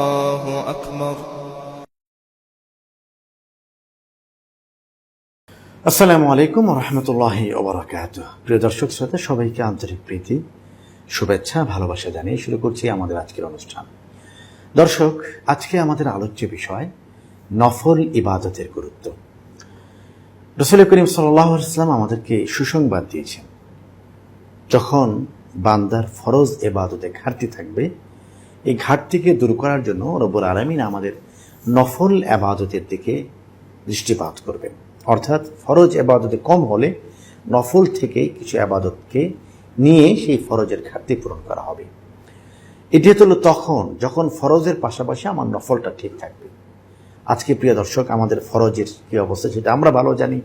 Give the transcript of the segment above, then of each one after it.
الله أكبر আসসালামু আলাইকুম রহমতুল্লাহ ওবরাকাত প্রিয় দর্শক শ্রোতা সবাইকে আন্তরিক প্রীতি শুভেচ্ছা ভালোবাসা জানিয়ে শুরু করছি আমাদের আজকের অনুষ্ঠান দর্শক আজকে আমাদের আলোচ্য বিষয় নফল ইবাদতের গুরুত্ব রসুল করিম সাল্লাম আমাদেরকে সুসংবাদ দিয়েছেন যখন বান্দার ফরজ এবাদতে ঘাটতি থাকবে, এই ঘাটতিকে দূর করার জন্য রব্বুল আলমিন আমাদের নফল আবাদতের দিকে দৃষ্টিপাত করবেন। অর্থাৎ ফরজ এবাদতে কম হলে নফল থেকে কিছু আবাদতকে নিয়ে সেই ফরজের ঘাটতি পূরণ করা হবে। এটি হলো তখন যখন ফরজের পাশাপাশি আমার নফলটা ঠিক থাকবে। আজকে প্রিয় দর্শক, আমাদের ফরজের কী অবস্থা সেটা আমরা ভালো জানি,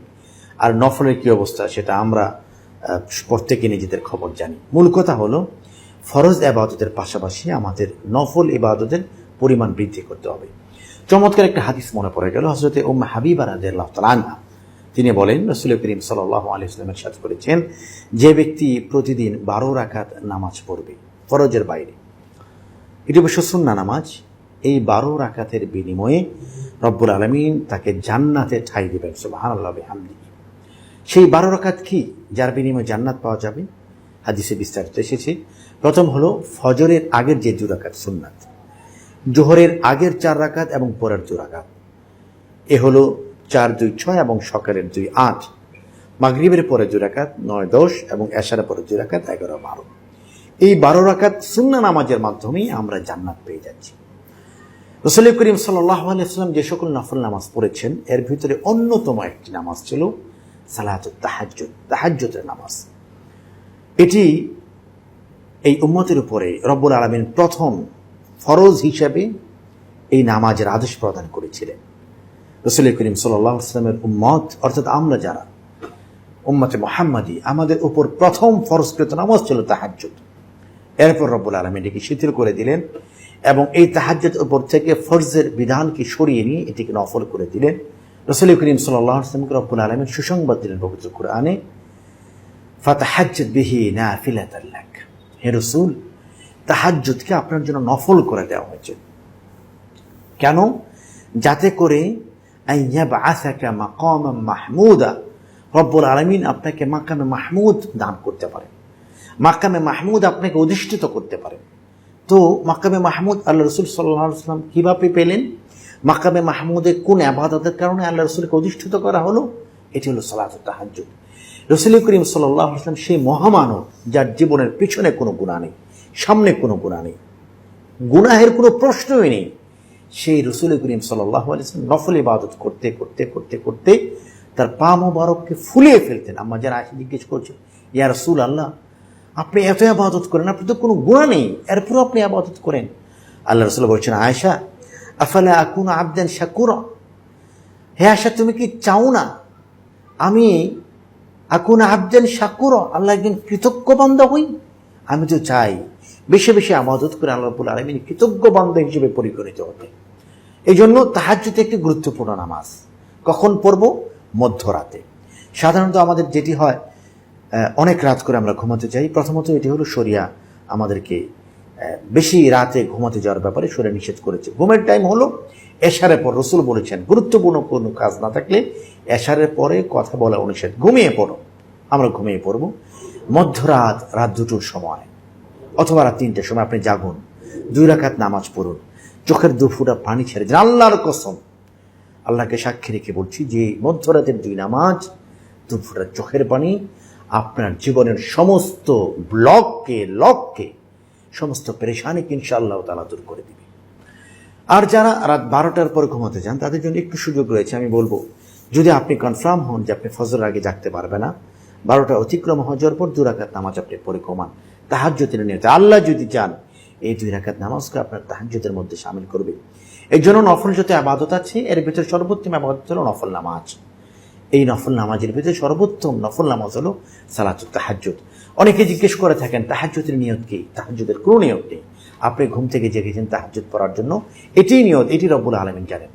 আর নফলের কী অবস্থা সেটা আমরা প্রত্যেকে নিজেদের খবর জানি। মূল কথা হলো, ফরজ আবাদতের পাশাপাশি আমাদের নফল ইবাদতের পরিমাণ বৃদ্ধি করতে হবে। চমৎকার একটা হাদিস মনে পড়ে গেল হজরতে ওম হাবিবা রাদিয়াল্লাহু তাআলা তিনি বলেন, রসুল করিম সাল্লাহ আলী ইসলামের সাথে করেছেন, যে ব্যক্তি প্রতিদিন বারো রাকাত নামাজ পড়বে ফরজের বাইরে, এটি অবশ্য সুন্না নামাজ, এই বারো রাকাতের বিনিময়ে রব্বুল আলমিন তাকে জান্নাতে ঠাই দেবেন সুবাহান আল্লাহ হামদি সেই বারো রাকাত কি? যার বিনিময়ে জান্নাত পাওয়া যাবে, হাদিসে বিস্তারিত এসেছে। প্রথম হলো ফজরের আগের যে দু রাকাত সুন্নাত। জোহরের আগের চার রাকাত এবং পরের দু রাকাত। এ হলো চার, দুই, ছয় এবং সকালের দুই, আট। মাগরিবের পরে দুই রাকাত, নয়, দশ এবং এশারের পরে দুই রাকাত, এগারো, বারো। এই বারো রাকাত সুন্না নামাজের মাধ্যমেই আমরা জান্নাত পেয়ে যাচ্ছি। রসুল করিম সাল্লাম যে সকল নফল নামাজ পড়েছেন, এর ভিতরে অন্যতম একটি নামাজ ছিল সালাত তাহাজ্জুদ, তাহাজ্জুদের নামাজ। এটি এই উম্মতের উপরে রব্বুল আলমিন প্রথম ফরজ হিসেবে এই নামাজের আদেশ প্রদান করেছিলেন। রসুল করিম সাল্লামের উম্মত, অর্থাৎ আমরা যারা, উম্মতে মোহাম্মদী, আমাদের উপর প্রথম ফরজকৃত নামাজ ছিল তাহাজ্জুদ। এরপর রব্বুল আলমী এটিকে শিথিল করে দিলেন এবং এই তাহাজ্জুদ উপর থেকে ফরজের বিধানকে সরিয়ে নিয়ে এটিকে নফল করে দিলেন। রসুল করিম সাল্লাহ আসলামকে রব্বুল আলমীর সুসংবাদ দিলেন পবিত্র কোরআনে, ফাতাহাজ্জুদ বিহি না ফিলাতাল্লাক হে রসুল, তাহাজ্জুদকে আপনার জন্য নফল করে দেওয়া হয়েছে। কেন? যাতে করে মাহমুদা। রব্বুল আলমিন আপনাকে মাকামে মাহমুদ দান করতে পারেন। মাকামে মাহমুদ আপনাকে অধিষ্ঠিত করতে পারেন। তো মাকামে মাহমুদ আল্লাহ রসুল সাল্লাম কীভাবে পেলেন? মাকামে মাহমুদের কোন আবাদতের কারণে আল্লাহ রসুলকে অধিষ্ঠিত করা হলো? এটি হলো সালাত তাহাজ্জুদ। রসুল করিম সাল্লাহ আসলাম সেই মহামানব যার জীবনের পিছনে কোনো গুণা নেই, সামনে কোনো গুণা নেই, গুনাহের কোনো প্রশ্নই নেই। সেই রসুল করিম সাল্লাহ আলিয়াম নফল ইবাদত করতে করতে করতে করতে তার পা মোবারককে ফুলিয়ে ফেলতেন। আম্মা যারা আসে জিজ্ঞেস করছে, ইয়া রসুল আল্লাহ আপনি এত আবাদত করেন আপনি তো কোনো গুণা নেই, এরপরও আপনি আবাদত করেন? আল্লাহ রসুল বলছেন আয়সা আফালে আকুন আবদেন শাকুরা? হে আশা, তুমি কি চাও না আমি আকুন আবদেন শাকুর, আল্লাহ একদিন কৃতজ্ঞ বান্ধব হই? আমি তো চাই বেশি বেশি আবাদত করে আল্লাহ রবুল আলমিন কৃতজ্ঞ বান্ধব হিসেবে পরিগণিত হতে। এই জন্য তাহাজ্জুদ একটি গুরুত্বপূর্ণ নামাজ। কখন পড়ব? মধ্যরাতে। সাধারণত আমাদের যেটি হয় অনেক রাত করে আমরা ঘুমাতে চাই প্রথমত এটি হলো শরিয়া আমাদেরকে বেশি রাতে ঘুমাতে যাওয়ার ব্যাপারে শরীর নিষেধ করেছে। ঘুমের টাইম হলো এশারের পর, রসুল বলেছেন, গুরুত্বপূর্ণ কোনো কাজ না থাকলে এশারের পরে কথা বলা অনুষেধ। ঘুমিয়ে পড়ো, আমরা ঘুমিয়ে পড়ব। মধ্যরাত, রাত দুটোর সময়, অথবা রাত তিনটের সময় আপনি জাগুন, দুই রাকাত নামাজ পড়ুন, চোখের দু ফুটা পানি ছেড়ে দিন, আল্লাহর কসম। আল্লাহকে সাক্ষী রেখে বলছি যে, মধ্যরাতের দুই নামাজ, দু ফুটা চোখের পানি, আপনার জীবনের সমস্ত ব্লককে, লককে সমস্ত পেরেশানিকে ইনশাআল্লাহ তালা দূর করে দিবে। আর যারা রাত বারোটার পরে ঘুমাতে যান, তাদের জন্য একটু সুযোগ রয়েছে, আমি বলব, যদি আপনি কনফার্ম হন যে আপনি ফজর আগে জাগতে পারবে না, বারোটা অতিক্রম যাওয়ার পর দু রাকাত নামাজ আপনি পরে কমান ঘুমান তাহাজ্যতের নিয়তে আল্লাহ যদি চান, এই দুই রাকাত নামাজকে আপনার তাহাজ্যতের মধ্যে সামিল করবে। এই জন্য নফল যত আবাদত আছে, এর ভিতরে সর্বোত্তম আবাদত হলো নফল নামাজ। এই নফল নামাজের ভিতরে সর্বোত্তম নফল নামাজ হলো সালাতুত তাহাজ্জুদ। অনেকে জিজ্ঞেস করে থাকেন, তাহাজ্জুদের নিয়ত কি? তাহাজ্জুদের কোনো নিয়ত নেই। আপনি ঘুম থেকে জেগেছেন তাহাজ্জুদ পড়ার জন্য। এটিই নিয়ত, এটি রব্বুল আলমিন জানেন।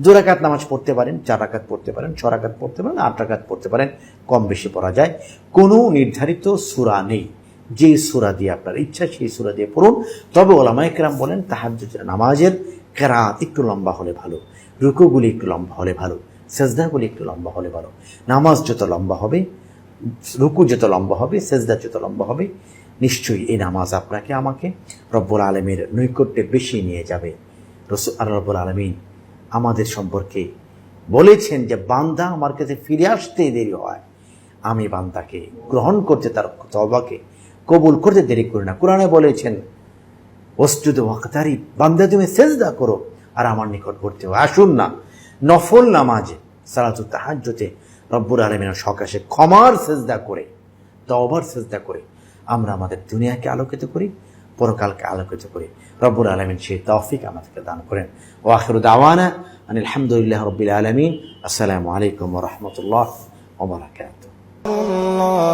দু রাকাত নামাজ পড়তে পারেন, চার রাকাত পড়তে পারেন, ছ রাকাত পড়তে পারেন, আট রাকাত পড়তে পারেন, কম বেশি পড়া যায়। কোনো নির্ধারিত সূরা নেই। যে সূরা দিয়ে আপনার ইচ্ছা, সেই সূরা দিয়ে পড়ুন। তবে ওলামায়ে কেরাম বলেন, তাহাজ্জুদের নামাজের কেরাত একটু লম্বা হলে ভালো। রুকুগুলি একটু লম্বা হলে ভালো। সেজদাগুলি একটু লম্বা হলে ভালো। নামাজ যত লম্বা হবে রুকু যত লম্বা হবে, সেজদা যত লম্বা হবে, নিশ্চয়ই এই নামাজ আপনাকে, আমাকে রব্বুল আলমীর নৈকট্যে বেশি নিয়ে যাবে। রসুল আল্লাহ রব্বুল আলমিন আমাদের সম্পর্কে বলেছেন যে, বান্দা আমার কাছে ফিরে আসতে দেরি হয়। আমি বান্দাকে গ্রহণ করতে, তার তবাকে কবুল করতে দেরি করি না। কোরআনে বলেছেন ওস্তুদ ওয়াক্তারি বান্দা তুমি সেজদা করো, আর আমার নিকট ভর্তি হো আসুন না, নফল নামাজে, সালাতু তাহাজ্জতে রব্বুর আলমিনের সকাশে ক্ষমার সেজদা করে তবার সেজদা করে আমরা আমাদের দুনিয়াকে আলোকিত করি, পরকালকে আলোকিত করি। রব্বুর আলমিন সেই তৌফিক আমাদেরকে দান করেন। ও আখরু দাওয়ানা আন আলহামদুলিল্লাহ রব্বিল আলমিন। আসসালামু আলাইকুম রহমতুল্লাহ ওবরাকাত Allah